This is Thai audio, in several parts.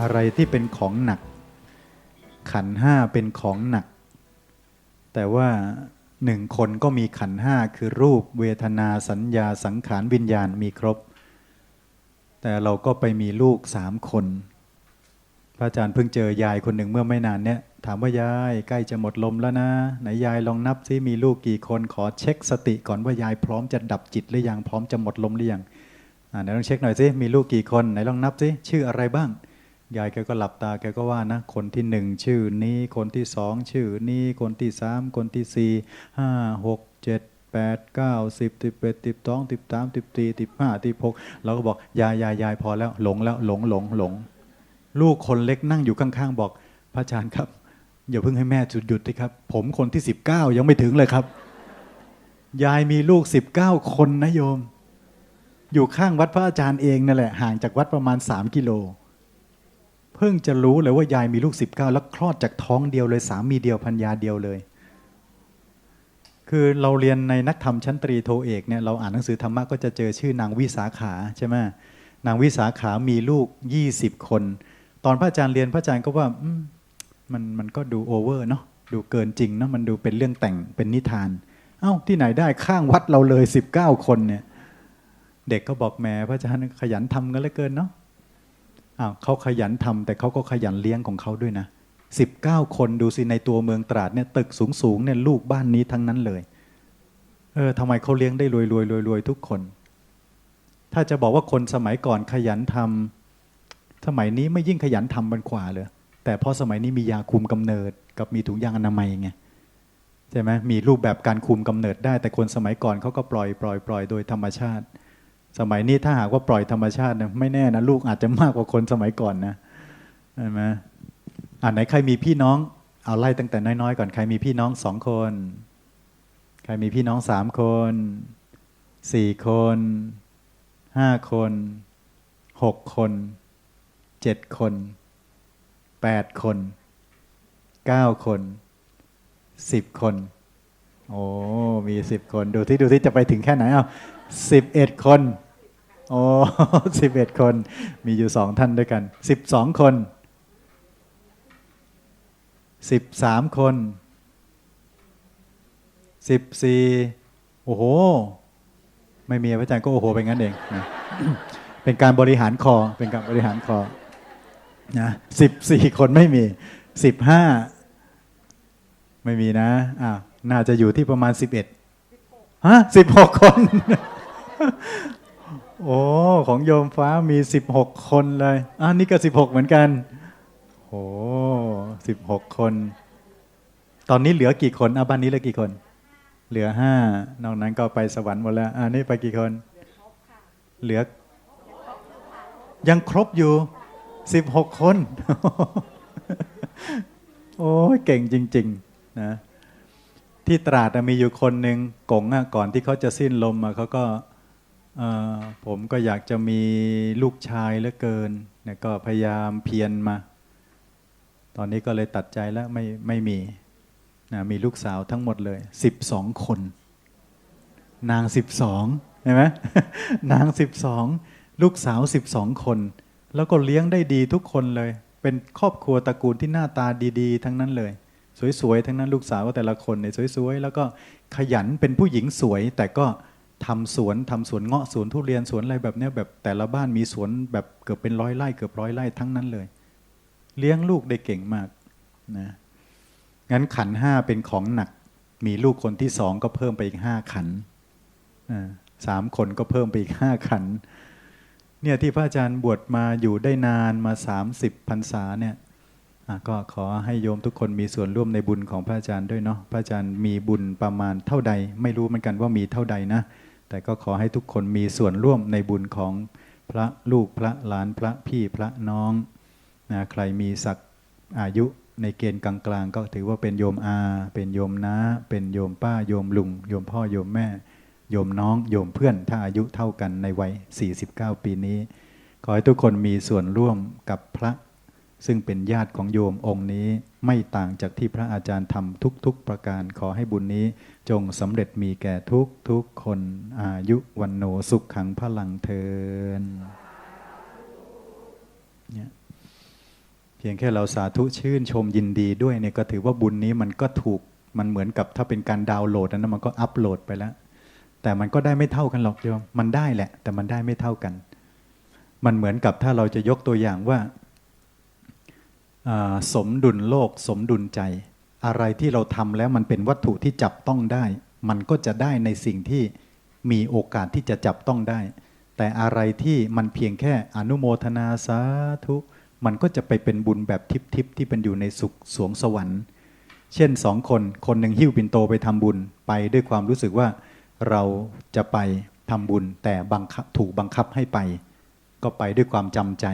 อะไรที่เป็นของหนัก ขันห้าเป็นของหนัก แต่ว่าหนึ่งคนก็มีขันห้าคือรูปเวทนาสัญญาสังขารวิญญาณมีครบ แต่เราก็ไปมีลูกสามคน พระอาจารย์เพิ่งเจอยายคนหนึ่งเมื่อไม่นานเนี้ยถามว่ายายใกล้จะหมดลมแล้วนะ ไหนยายลองนับซิมีลูกกี่คนขอเช็คสติก่อนว่ายายพร้อมจะดับจิตหรือยังพร้อมจะหมดลมหรือยังอ่าไหนลองเช็คหน่อยซิมีลูกกี่คนไหนลองนับซิชื่ออะไรบ้าง ยายแกก็หลับตาแกก็ว่านะ คนที่หนึ่งชื่อนี้คนที่สองชื่อนี้คนที่สามคนที่สี่ห้าหกเจ็ดแปดเก้าสิบสิบเอ็ดสิบสองสิบสามสิบสี่สิบห้าสิบหกเราก็บอกยายยายยายพอแล้วหลงแล้วหลงหลงหลง ลูกคนเล็กนั่งอยู่ข้างๆบอกพระอาจารย์ครับ อย่าเพิ่งให้แม่จุดหยุดเลยครับ ผมคนที่สิบเก้ายังไม่ถึงเลยครับ ยายมีลูกสิบเก้าคนนะโยม อยู่ข้างวัดพระอาจารย์เองนั่นแหละห่างจากวัดประมาณสามกิโล เพิ่งจะรู้เลยว่ายายมีลูก 19 แล้วคลอดจากท้องเดียวเลยสามีเดียวพันยาเดียวเลย คือเราเรียนในนักธรรมชั้นตรีโทเอกเนี่ยเราอ่านหนังสือธรรมะก็จะเจอชื่อนางวิสาขาใช่ไหมนางวิสาขามีลูก 20 คน ตอนพระอาจารย์เรียนพระอาจารย์ก็ว่ามมันมันก็ดูโอเวอร์เนาะดูเกินจริงเนาะมันดูเป็นเรื่องแต่งเป็นนิทาน เอ้าที่ไหนได้ข้างวัดเราเลย 19 คนเนี่ย เด็กก็บอกแหม่พระอาจารย์ขยันทำกันเหลือเกินเนาะ อ้าวเขาขยันทำแต่เขาก็ขยันเลี้ยงของเขาด้วยนะสิบเก้าคนดูสิในตัวเมืองตราดเนี่ยตึกสูงสูงๆเนี่ยลูกบ้านนี้ทั้งนั้นเลย เออทำไมเขาเลี้ยงได้รวยรวยรวยรวยทุกคน ถ้าจะบอกว่าคนสมัยก่อนขยันทำสมัยนี้ไม่ยิ่งขยันทำบันกว่าเลย แต่พราะสมัยนี้มียาคุมกำเนิด กับมีถุงยางอนามัยไงใช่ไหมมีรูปแบบการคุมกำเนิดได้ แต่คนสมัยก่อนเขาก็ปล่อยปล่อยปล่อยโดยธรรมชาติ สมัยนี้ถ้าหากว่าปล่อยธรรมชาตินะไม่แน่นะลูกอาจจะมากกว่าคนสมัยก่อนนะใช่ไหมอ่าไหนใครมีพี่น้อง เอาไล่ตั้งแต่น้อยๆก่อนใครมีพี่น้องสองคน ใครมีพี่น้องสามคนสี่คนห้าคนหกคนเจ็ดคนแปดคนเก้าคนสิบคน โอ้ มีสิบคน ดูที่ดูที่จะไปถึงแค่ไหน เอาสิบเอ็ดคน โอ้สิบเอ็ดคน มีอยู่สองท่านด้วยกันสิบสองคนสิบสามคนสิบสี่โอ้โห ไม่มีพระอาจารย์ก็โอ้โหไปงั้นเองนะเป็นการบริหารคอเป็นการบริหารคอนะสิบสี่คนไม่มีสิบห้าไม่มีนะอ่าน่าจะอยู่ที่ประมาณสิบเอ็ดฮะสิบหกคน โอ้ของโยมฟ้ามีสิบหกคนเลยอ่านี่ก็สิบหกเหมือนกันโอ้สิบหกคน ตอนนี้เหลือกี่คนอะบ้านนี้เหลือกี่คน เหลือห้านอกนั้นก็ไปสวรรค์หมดแล้วอ่านี่ไปกี่คน เหลือ ยังครบอยู่สิบหกคน โอ้ยเก่งจริง ๆ นะ ที่ตราดมีอยู่คนหนึ่งกงก่อนที่เขาจะสิ้นลมเขาก็ ผมก็อยากจะมีลูกชายเหลือเกินนี่ยก็พยายามเพียรมา ตอนนี้ก็เลยตัดใจแล้วไม่ไม่มีนะมีลูกสาวทั้งหมดเลยสิบสองคน นางสิบสองเห็นไหมนางสิบสองลูกสาวสิบสองคน แล้วก็เลี้ยงได้ดีทุกคนเลย เป็นครอบครัวตระกูลที่หน้าตาดีๆ ทั้งนั้นเลย สวยๆ ทั้งนั้นลูกสาวก็แต่ละคนเนี่ยสวยๆ แล้วก็ขยันเป็นผู้หญิงสวยแต่ก็ ทำสวนทำสวนเงาะสวนทุเรียนสวนอะไรแบบเนี้ยแบบแต่ละบ้านมีสวนแบบเกือบเป็นร้อยไร่เกือบร้อยไร่ทั้งนั้นเลย เลี้ยงลูกได้เก่งมากนะงั้นขันห้าเป็นของหนัก มีลูกคนที่สองก็เพิ่มไปอีกห้าขันสามคนก็เพิ่มไปอีกห้าขันเนี่ยที่พระอาจารย์บวชมาอยู่ได้นานมา30พรรษาเนี่ยก็ขอให้โยมทุกคนมีส่วนร่วมในบุญของพระอาจารย์ด้วยเนาะพระอาจารย์มีบุญประมาณเท่าใด ไม่รู้เหมือนกันว่ามีเท่าใดนะ แต่ก็ขอให้ทุกคนมีส่วนร่วมในบุญของพระลูกพระหลานพระพี่พระน้องนะใครมีศักอายุในเกณฑ์กลางๆ ก็ถือว่าเป็นโยมอา เป็นโยมน้า เป็นโยมป้า โยมลุง โยมพ่อ โยมแม่ โยมน้อง โยมเพื่อน ถ้าอายุเท่ากันในวัย 49 ปีนี้ ขอให้ทุกคนมีส่วนร่วมกับพระ ซึ่งเป็นญาติของโยมองค์นี้ ไม่ต่างจากที่พระอาจารย์ทำทุกๆประการ ขอให้บุญนี้ จงสำเร็จมีแก่ทุกทุกคนอายุวันโนสุขขังพลังเทินเนี่ยเพียงแค่เราสาธุชื่นชมยินดีด้วยเนี่ยก็ถือว่าบุญนี้มันก็ถูกมันเหมือนกับถ้าเป็นการดาวน์โหลดนะมันก็อัปโหลดไปแล้ว แต่มันก็ได้ไม่เท่ากันหรอกโยมมันได้แหละ แต่มันได้ไม่เท่ากัน มันเหมือนกับถ้าเราจะยกตัวอย่างว่าสมดุลโลก สมดุลใจ อะไรที่เราทำแล้วมันเป็นวัตถุที่จับต้องได้ มันก็จะได้ในสิ่งที่มีโอกาสที่จะจับต้องได้ แต่อะไรที่มันเพียงแค่อนุโมทนาสาธุมันก็จะไปเป็นบุญแบบทิพย์ๆที่เป็นอยู่ในสุขสวงสวรรค์ เช่นสองคนคนหนึ่งหิ้วปินโตไปทำบุญไปด้วยความรู้สึกว่าเราจะไปทำบุญ แต่บังคับถูกบังคับให้ไป ก็ไปด้วยความจำใจ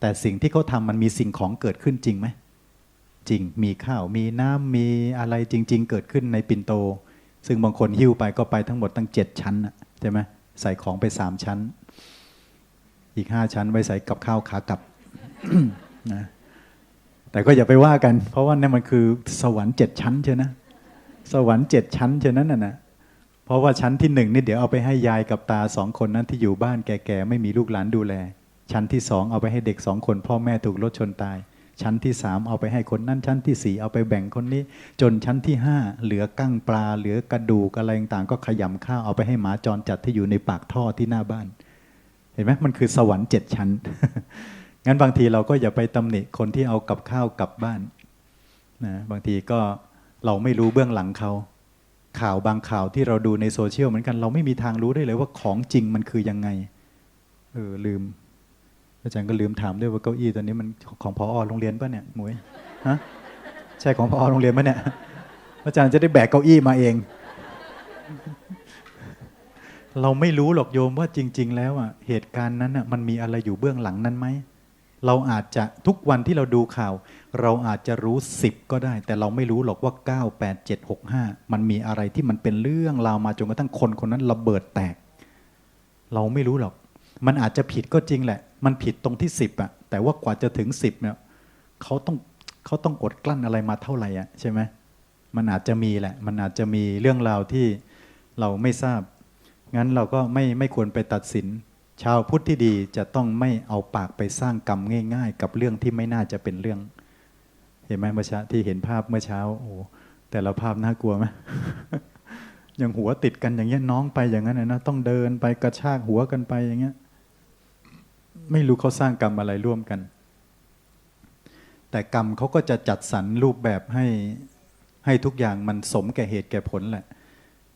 แต่สิ่งที่เขาทำมันมีสิ่งของเกิดขึ้นจริงไหม จริง มีข้าว มีน้ำ มีอะไรจริง ๆ เกิดขึ้นในปินโต ซึ่งบางคนหิ้วไปก็ไปทั้งหมดตั้งเจ็ดชั้นใช่ไหมใส่ของไปสามชั้น อีกห้าชั้นไว้ใส่กับข้าวขากลับนะแต่ก็อย่าไปว่ากัน เพราะว่านี่นมันคือสวรรค์เจ็ดชั้นเช่นะ สวรรค์เจ็ดชั้นเช่นั้นน่ะนะเพราะว่าชั้นที่หนึ่งนี่เดี๋ยวเอาไปให้ยายกับตาสองคนนั้นที่อยู่บ้านแก่ๆไม่มีลูกหลานดูแล ชั้นที่สองเอาไปให้เด็กสองคนพ่อแม่ถูกรถชนตาย ชั้นที่สามเอาไปให้คนนั้นชั้นที่สี่เอาไปแบ่งคนนี้ จนชั้นที่ห้าเหลือกั้งปลา เหลือกระดูกอะไรต่างๆก็ขยำข้าวเอาไปให้หมาจรจัดที่อยู่ในปากท่อที่หน้าบ้าน เห็นไหมมันคือสวรรค์เจ็ดชั้นงั้นบางทีเราก็อย่าไปตำหนิคนที่เอากับข้าวกลับบ้านนะบางทีก็เราไม่รู้เบื้องหลังเขาข่าวบางข่าวที่เราดูในโซเชียลเหมือนกันเราไม่มีทางรู้ได้เลยว่าของจริงมันคือยังไงเออลืม อาจารย์ก็ลืมถามด้วยว่าเก้าอี้ตัวนี้มันของพอโรงเรียนป่ะเนี่ยหมวยฮะใช่ของพอโรงเรียนป่ะเนี่ยอาจารย์จะได้แบกเก้าอี้มาเอง เราไม่รู้หรอกโยมว่าจริง ๆ แล้วอะเหตุการณ์นั้นอะมันมีอะไรอยู่เบื้องหลังนั้นไหมเราอาจจะทุกวันที่เราดูข่าว เราอาจจะรู้สิบก็ได้ แต่เราไม่รู้หรอกว่า 9 8 7 6 5 มันมีอะไรที่มันเป็นเรื่องราวมาจนกระทั่งคนคนนั้นระเบิดแตก เราไม่รู้หรอก มันอาจจะผิดก็จริงแหละ มันผิดตรงที่สิบอะแต่ว่ากว่าจะถึงสิบเนี่ยเขาต้องเขาต้องอดกลั้นอะไรมาเท่าไหร่อะใช่ไหมมันอาจจะมีแหละ มันอาจจะมีเรื่องราวที่เราไม่ทราบ งั้นเราก็ไม่ไม่ควรไปตัดสิน ชาวพุทธที่ดีจะต้องไม่เอาปากไปสร้างกรรมง่าย ๆ กับเรื่องที่ไม่น่าจะเป็นเรื่อง เห็นไหมเมื่อเช้าที่เห็นภาพเมื่อเช้า โอ้แต่ละภาพน่ากลัวไหมอย่างหัวติดกันอย่างเงี้ยน้องไปอย่างนั้นนะนะต้องเดินไปกระชากหัวกันไปอย่างเงี้ย ไม่รู้เขาสร้างกรรมอะไรร่วมกัน แต่กรรมเขาก็จะจัดสรรรูปแบบให้ให้ทุกอย่างมันสมแก่เหตุแก่ผลแหละ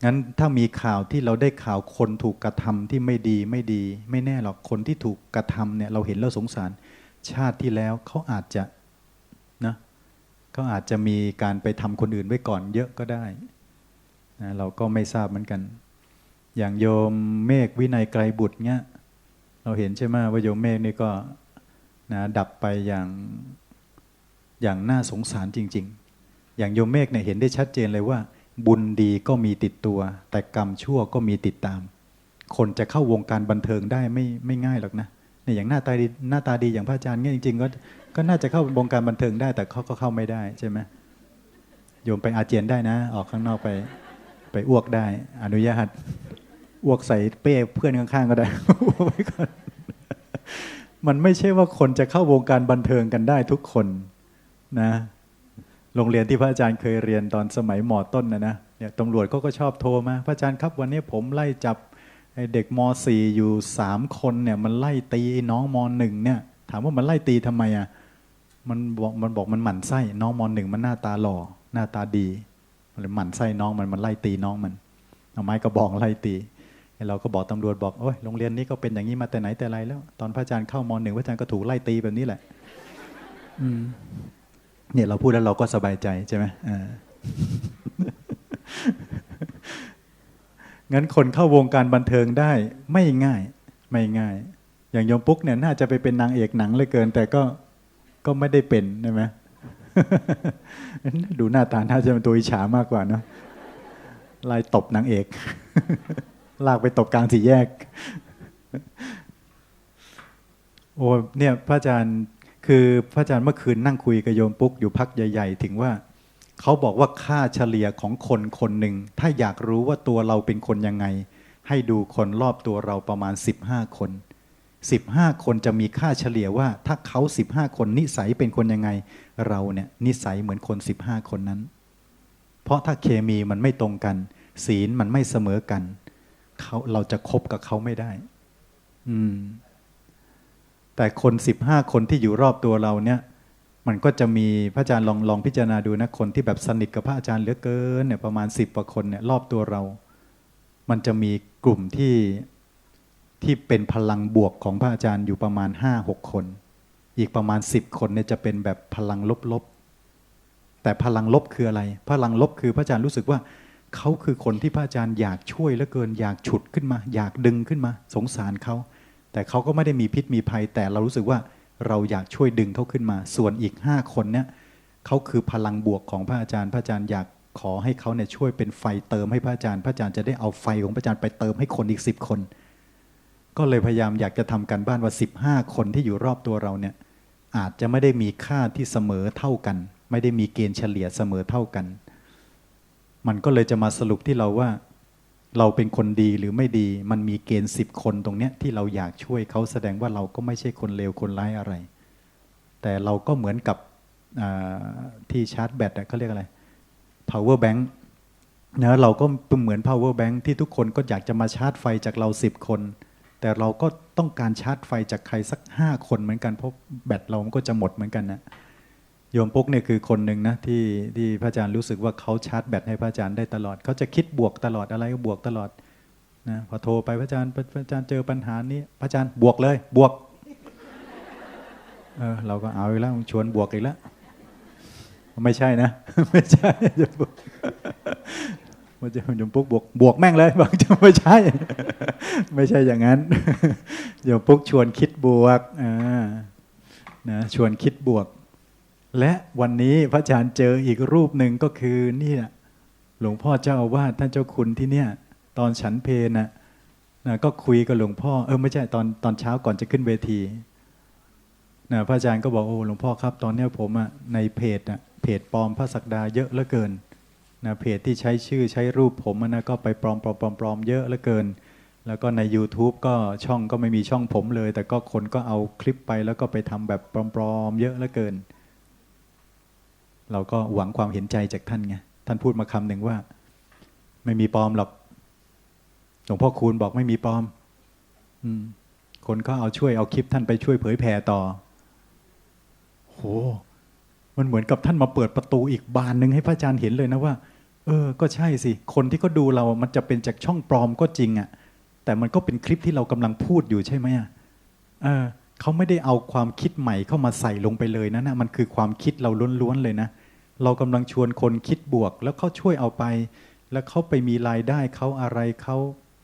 งั้นถ้ามีข่าวที่เราได้ข่าวคนถูกกระทำที่ไม่ดีไม่ดี ไม่แน่หรอกคนที่ถูกกระทำเนี่ยเราเห็นแล้วสงสารชาติที่แล้วเขาอาจจะนะเขาอาจจะมีการไปทำคนอื่นไว้ก่อนเยอะก็ได้นะเราก็ไม่ทราบเหมือนกัน อย่างโยมเมฆวินัยไกรบุตรเนี้ย เราเห็นใช่ไหมว่าโยมเมฆนี่ก็นะดับไปอย่างอย่างน่าสงสารจริง ๆ อย่างโยมเมฆเนี่ยเห็นได้ชัดเจนเลยว่า บุญดีก็มีติดตัว แต่กรรมชั่วก็มีติดตาม คนจะเข้าวงการบันเทิงได้ไม่ไม่ง่ายหรอกนะเนี่ยอย่างหน้าตาดีหน้าตาดีอย่างพระอาจารย์เนี่ยจริงๆก็ก็น่าจะเข้าวงการบันเทิงได้ แต่เขาก็เข้าไม่ได้ใช่ไหมโยมไปอาเจียนได้นะ ออกข้างนอกไปไปอ้วกได้ อนุญาต อ้วกใส่เป้เพื่อนข้างๆก็ได้ไว้ก่อนมันไม่ใช่ว่าคนจะเข้าวงการบันเทิงกันได้ทุกคนนะ โรงเรียนที่พระอาจารย์เคยเรียนตอนสมัยหมอต้นนะนะเนี่ยตำรวจเขาก็ชอบโทรมา พระอาจารย์ครับวันนี้ผมไล่จับไอ้เด็กม .4 อยู่สามคนเนี่ย มันไล่ตีน้องม .1 เนี่ย ถามว่ามันไล่ตีทำไมอะมันบอกมันบอกมันหมั่นไส้น้องม .1 มันหน้าตาหล่อหน้าตาดีมันเลยหมั่นไส้น้องมันมันไล่ตีน้องมันเอาไม้กระบองไล่ตี เราก็บอกตำรวจบอกโอ้ยโรงเรียนนี้ก็เป็นอย่างนี้มาแต่ไหนแต่ไรแล้ว ตอนพระอาจารย์เข้ามหนึ่งพระอาจารย์ก็ถูกไล่ตีแบบนี้แหละอืมเนี่ยเราพูดแล้วเราก็สบายใจใช่ไหมอ่างั้นคนเข้าวงการบันเทิงได้ไม่ง่าย ไม่ง่าย อย่างโยมปุ๊กเนี่ยน่าจะไปเป็นนางเอกหนังเลยเกิน แต่ก็ก็ไม่ได้เป็นใช่ไหมดูหน้าตาน่าจะเป็นตัวอิจฉามากกว่าเนอะไล่ตบนางเอก ลากไปตบกลางสี่แยก โอ้เนี่ยพระอาจารย์คือพระอาจารย์เมื่อคืนนั่งคุยกับโยมปุ๊กอยู่พักใหญ่ ๆ ถึงว่าเขาบอกว่าค่าเฉลี่ยของคนคนหนึ่ง ถ้าอยากรู้ว่าตัวเราเป็นคนยังไง ให้ดูคนรอบตัวเราประมาณ 15 คน 15 คนจะมีค่าเฉลี่ยว่า ถ้าเขา 15 คนนิสัยเป็นคนยังไง เราเนี่ยนิสัยเหมือนคน 15 คนนั้น เพราะถ้าเคมีมันไม่ตรงกัน ศีลมันไม่เสมอกัน เขาเราจะคบกับเขาไม่ได้ อืม แต่คนสิบห้าคนที่อยู่รอบตัวเราเนี่ย มันก็จะมีพระอาจารย์ลองลองพิจารณาดูนะคนที่แบบสนิทกับพระอาจารย์เหลือเกินเนี่ยประมาณสิบกว่าคนเนี่ย รอบตัวเรา มันจะมีกลุ่มที่ที่เป็นพลังบวกของพระอาจารย์อยู่ประมาณห้าหกคน อีกประมาณสิบคนเนี่ยจะเป็นแบบพลังลบๆแต่พลังลบคืออะไร พลังลบคือพระอาจารย์รู้สึกว่า เขาคือคนที่พระอาจารย์อยากช่วยเหลือเกินอยากฉุดขึ้นมา อยากดึงขึ้นมา สงสารเขาแต่เขาก็ไม่ได้มีพิษมีภัย แต่เรารู้สึกว่าเราอยากช่วยดึงเขาขึ้นมา ส่วนอีกห้าคนเนี่ยเขาคือพลังบวกของพระอาจารย์ พระอาจารย์อยากขอให้เขาเนี่ยช่วยเป็นไฟเติมให้พระอาจารย์ พระอาจารย์จะได้เอาไฟของพระอาจารย์ไปเติมให้คนอีกสิบคน ก็เลยพยายามอยากจะทำการบ้านว่าสิบห้าคนที่อยู่รอบตัวเราเนี่ยอาจจะไม่ได้มีค่าที่เสมอเท่ากัน ไม่ได้มีเกณฑ์เฉลี่ยเสมอเท่ากัน มันก็เลยจะมาสรุปที่เราว่า เราเป็นคนดีหรือไม่ดี มันมีเกณฑ์สิบคนตรงเนี้ยที่เราอยากช่วยเขาแสดงว่าเราก็ไม่ใช่คนเลวคนร้ายอะไร แต่เราก็เหมือนกับที่ชาร์จแบตเขาเรียกอะไร power bank นะเราก็เหมือน power bank ที่ทุกคนก็อยากจะมาชาร์จไฟจากเราสิบคน แต่เราก็ต้องการชาร์จไฟจากใครสักห้าคนเหมือนกันเพราะแบตเรามันก็จะหมดเหมือนกันนะ โยมปุ๊กเนี่ยคือคนหนึ่งนะที่ที่พระอาจารย์รู้สึกว่าเขาชาร์จแบตให้พระอาจารย์ได้ตลอดเขาจะคิดบวกตลอดอะไรก็บวกตลอดนะพอโทรไปพระอาจารย์พระอาจารย์เจอปัญหานี้พระอาจารย์บวกเลยบวกเออเราก็เอาอีกแล้วชวนบวกอีกแล้วไม่ใช่นะ ไม่ใช่จะบวกมันจะโยมปุ๊กบวกบวกแม่งเลยบอกจะไม่ใช่ ไม่ใช่อย่างนั้นโยมปุ๊กชวนคิดบวกอ่านะชวนคิดบวก และวันนี้พระอาจารย์เจออีกรูปหนึ่งก็คือนี่ยหลวงพ่อเจ้าอาวาสท่านเจ้าคุณที่เนี่ย ตอนฉันเพลนะนะก็คุยกับหลวงพ่อเออไม่ใช่ตอนตอนเช้าก่อนจะขึ้นเวทีนะพระอาจารย์ก็บอกโอ้หลวงพ่อครับ ตอนเนี้ยผมอะในเพจอะเพจปลอมพระศักดาเยอะเหลือเกินนะเพจที่ใช้ชื่อใช้รูปผมอะนะก็ไปปลอมปลอมปลอมปลอมเยอะเหลือเกิน แล้วก็ใน YouTube ก็ช่องก็ไม่มีช่องผมเลย แต่ก็คนก็เอาคลิปไปแล้วก็ไปทำแบบปลอมๆเยอะเหลือเกิน เราก็หวังความเห็นใจจากท่านไงท่านพูดมาคำหนึ่งว่า ไม่มีปลอมหรอกหลวงพ่อคูณบอกไม่มีปลอม อืม คนก็เอาช่วยเอาคลิปท่านไปช่วยเผยแผ่ต่อโหมันเหมือนกับท่านมาเปิดประตูอีกบานหนึ่งให้พระอาจารย์เห็นเลยนะว่า เออ ก็ใช่สิ คนที่เขาดูเรา มันจะเป็นจากช่องปลอมก็จริงอะ่ะ แต่มันก็เป็นคลิปที่เรากำลังพูดอยู่ใช่ไหมอะเออเขาไม่ได้เอาความคิดใหม่เข้ามาใส่ลงไปเลยนะนะมันคือความคิดเราล้วนๆเลยนะเเรากำลังชวนคนคิดบวก แล้วเขาช่วยเอาไป แล้วเขาไปมีรายได้เขาอะไรเขา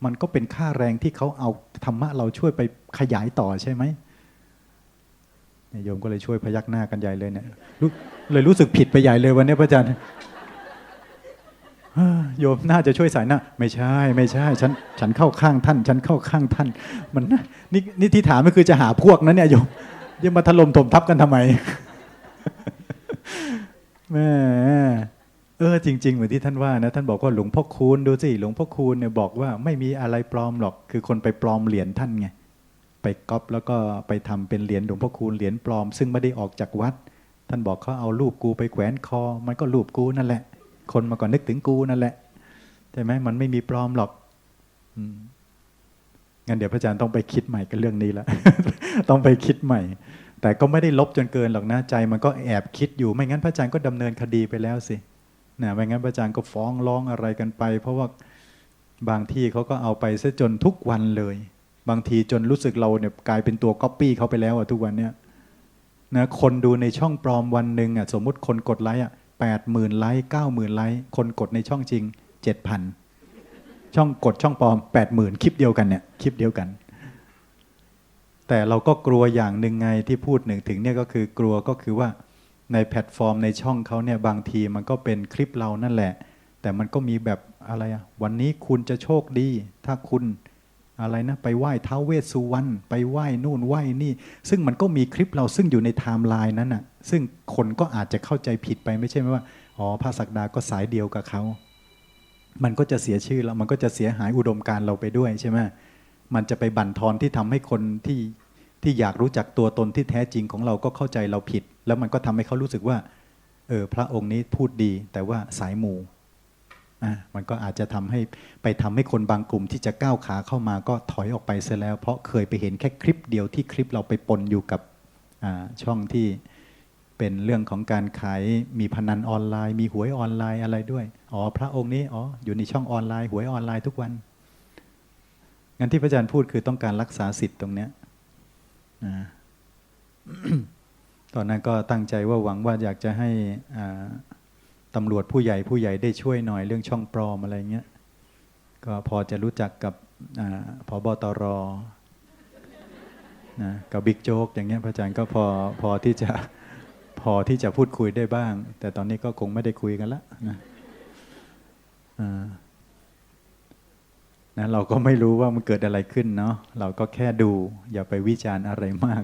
มันก็เป็นค่าแรงที่เขาเอาธรรมะเราช่วยไปขยายต่อใช่ไหมนโยมก็เลยช่วยพยักหน้ากันใหญ่เลยเนี่ยเลยรู้สึกผิดไปใหญ่เลยวันนี้พระอาจารย์โยมน่าจะช่วยสายหน้าไม่ใช่ ไม่ใช่ ฉัน ฉันเข้าข้างท่าน ฉันเข้าข้างท่าน มันนี่นี่ที่ถามก็คือจะหาพวกนั้นเนี่ยโยมยังมาถล่มถมทับกันทำไม แม่เออจริง ๆ เหมือนที่ท่านว่านะท่านบอกว่าหลวงพ่อคูณดูสิหลวงพ่อคูณเนี่ยบอกว่าไม่มีอะไรปลอมหรอก คือคนไปปลอมเหรียญท่านไงไปก๊อปแล้วก็ไปทำเป็นเหรียญหลวงพ่อคูณเหรียญปลอม ซึ่งไม่ได้ออกจากวัด ท่านบอกเขาเอารูปกูไปแขวนคอ มันก็รูปกูนั่นแหละ คนมาก่อนนึกถึงกูนั่นแหละใช่ไหมมันไม่มีปลอมหรอกองั้นเดี๋ยวพระอาจารย์ต้องไปคิดใหม่กันเรื่องนี้ละต้องไปคิดใหม่ แต่ก็ไม่ได้ลบจนเกินหรอกนะใจมันก็แอบคิดอยู่ไม่งั้นพระอาจารย์ก็ดำเนินคดีไปแล้วสินะไม่งั้นพระอาจารย์ก็ฟ้องร้องอะไรกันไป เพราะว่าบางที่เขาก็เอาไปซะจนทุกวันเลย บางทีจนรู้สึกเราเนี่ยกลายเป็นตัวก๊อปปี้เขาไปแล้วอะทุกวันเนี้ยนะคนดูในช่องปลอมวันหนึ่งอะสมมุติคนกดไลค์อะแปดหมื่นไลค์เก้าหมื่นไลค์คนกดในช่องจริงเจ็ดพันช่องกดช่องปลอมแปดหมื่นคลิปเดียวกันเนี่ยคลิปเดียวกัน แต่เราก็กลัวอย่างหนึ่งไงที่พูดหนึ่งถึงเนี่ยก็คือกลัวก็คือว่าในแพลตฟอร์มในช่องเขาเนี่ยบางทีมันก็เป็นคลิปเรานั่นแหละ แต่มันก็มีแบบอะไรอะวันนี้คุณจะโชคดี ถ้าคุณอะไรนะ ไปไหว้ท้าวเวสสุวรรณไปไหว้นู่นไหว้นี่ ซึ่งมันก็มีคลิปเราซึ่งอยู่ในไทม์ไลน์นั้นอะซึ่งคนก็อาจจะเข้าใจผิดไปไม่ใช่ไหมว่าอ๋อพระศักดาก็สายเดียวกับเขา มันก็จะเสียชื่อเรามันก็จะเสียหายอุดมการเราไปด้วยใช่ไหม มันจะไปบั่นทอนที่ทำให้คนที่ที่อยากรู้จักตัวตนที่แท้จริงของเราก็เข้าใจเราผิด แล้วมันก็ทำให้เขารู้สึกว่า เออ พระองค์นี้พูดดี แต่ว่าสายมูอะมันก็อาจจะทำให้ไปทำให้คนบางกลุ่มที่จะก้าวขาเข้ามาก็ถอยออกไปเสียแล้ว เพราะเคยไปเห็นแค่คลิปเดียวที่คลิปเราไปปนอยู่กับอ่าช่องที่เป็นเรื่องของการขายมีพนันออนไลน์ มีหวยออนไลน์อะไรด้วย อ๋อ พระองค์นี้ อ๋อ อยู่ในช่องออนไลน์ หวยออนไลน์ทุกวัน งั้นที่พระอาจารย์พูดคือต้องการรักษาสิทธิ์ตรงเนี้ยนะตอนนั้นก็ตั้งใจว่าหวังว่าอยากจะให้ตำรวจผู้ใหญ่ผู้ใหญ่ได้ช่วยหน่อยเรื่องช่องปลอมอะไรเงี้ย ก็พอจะรู้จักกับอาพบตรนะกับบิ๊กโจ๊กอย่างเงี้ยพระอาจารย์ก็พอพอที่จะพอที่จะพูดคุยได้บ้าง แต่ตอนนี้ก็คงไม่ได้คุยกันละนะอ่า นะเราก็ไม่รู้ว่ามันเกิดอะไรขึ้นเนาะเราก็แค่ดูอย่าไปวิจารณ์อะไรมาก